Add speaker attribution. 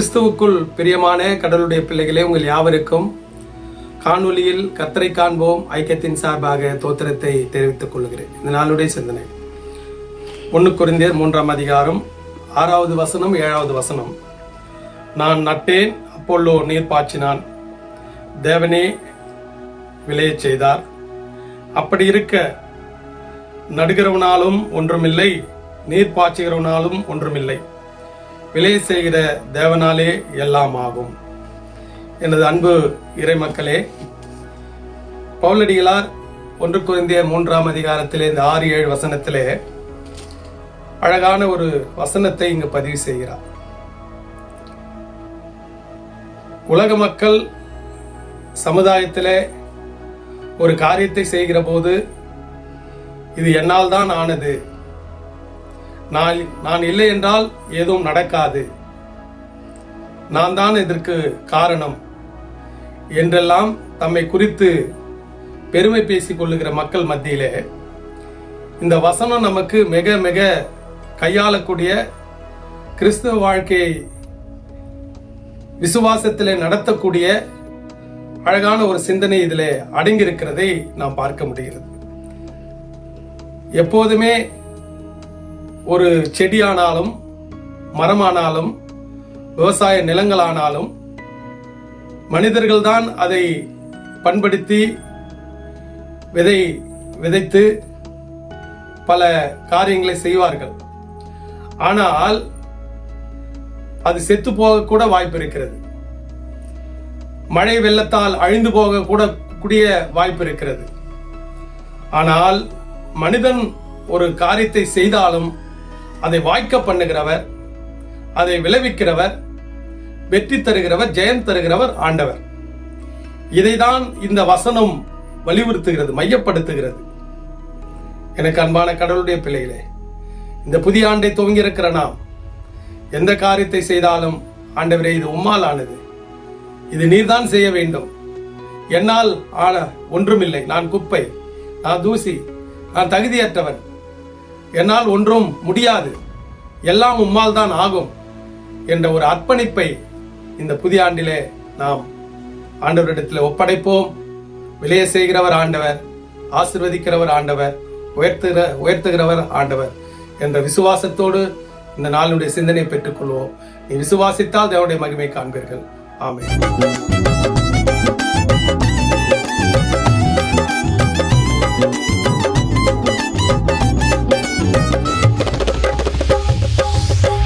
Speaker 1: கிறிஸ்துவுக்குள் பிரியமான கடவுளுடைய பிள்ளைகளே உங்கள் யாவருக்கும் காணொளியில் கத்தரை காண்போம். ஐக்கியத்தின் சார்பாக தோத்திரத்தை தெரிவித்துக் கொள்கிறேன். இந்த நாளுடைய சிந்தனை. ஒன்று குறைந்தர் மூன்றாம் அதிகாரம் ஆறாவது வசனம் ஏழாவது வசனம். நான் நட்டேன் அப்பொல்லோ நீர் பாய்ச்சினான். தேவனே விளையச் செய்தார். அப்படி இருக்க நடுகிறவனாலும் ஒன்றுமில்லை நீர் பாய்ச்சுகிறவனாலும் ஒன்றுமில்லை. விலை செய்கிற தேவனாலே எல்லாம் ஆகும் எனது அன்பு இறைமக்களே பவுலடிகளார் ஒன்று குறைந்திய மூன்றாம் அதிகாரத்திலே இந்த ஆறு ஏழு வசனத்திலே அழகான ஒரு வசனத்தை இங்கு பதிவு செய்கிறார். உலக மக்கள் சமுதாயத்தில் ஒரு காரியத்தை செய்கிற போது இது என்னால் தான் ஆனது? நான் நான் இல்லை என்றால் எதுவும் நடக்காது. நான் தான் இதற்கு காரணம். என்றெல்லாம் தம்மை குறித்து பெருமை பேசிக் கொள்ளுகிற மக்கள் மத்தியிலே இந்த வசனம் நமக்கு மிக மிக கையாளக்கூடிய கிறிஸ்துவ வாழ்க்கையை விசுவாசத்தில் நடத்தக்கூடிய அழகான ஒரு சிந்தனை இதில் அடங்கியிருக்கிறதை நாம் பார்க்க முடிகிறது. எப்போதுமே ஒரு செடியானாலும் மரமானாலும் விவசாய நிலங்களானாலும் மனிதர்கள்தான் அதை பண்படுத்தி விதை விதைத்து பல காரியங்களை செய்வார்கள். ஆனால் அது செத்து போகக்கூட வாய்ப்பு இருக்கிறது. மழை வெள்ளத்தால் அழிந்து போக கூட கூடிய வாய்ப்பு இருக்கிறது. ஆனால் மனிதன் ஒரு காரியத்தை செய்தாலும் அதை வாய்க்க பண்ணுகிறவர் அதை விளைவிக்கிறவர் வெற்றி தருகிறவர் ஜெயம் தருகிறவர் ஆண்டவர். இதைதான் இந்த வசனம் வலியுறுத்துகிறது மையப்படுத்துகிறது. எனக்கு அன்பான கடவுளுடைய பிள்ளைகளே இந்த புதிய ஆண்டை துவங்கியிருக்கிற நாம் எந்த காரியத்தை செய்தாலும் ஆண்டவரே இது உம்மால் ஆனது. இது நீர்தான் செய்ய வேண்டும். என்னால் ஆன ஒன்றுமில்லை. நான் குப்பை நான் தூசி நான் தகுதியற்றவன். என்னால் ஒன்றும் முடியாது. எல்லாம் உம்மால் தான் ஆகும் என்ற ஒரு அர்ப்பணிப்பை இந்த புதிய ஆண்டிலே நாம் ஆண்டவரிடத்தில் ஒப்படைப்போம். விளைய செய்கிறவர் ஆண்டவர் ஆசிர்வதிக்கிறவர் ஆண்டவர் உயர்த்துகிற உயர்த்துகிறவர் ஆண்டவர் என்ற விசுவாசத்தோடு இந்த நாளினுடைய சிந்தனை பெற்றுக்கொள்வோம். நீ விசுவாசித்தால் தேவனுடைய மகிமை காண்பீர்கள். ஆமென்.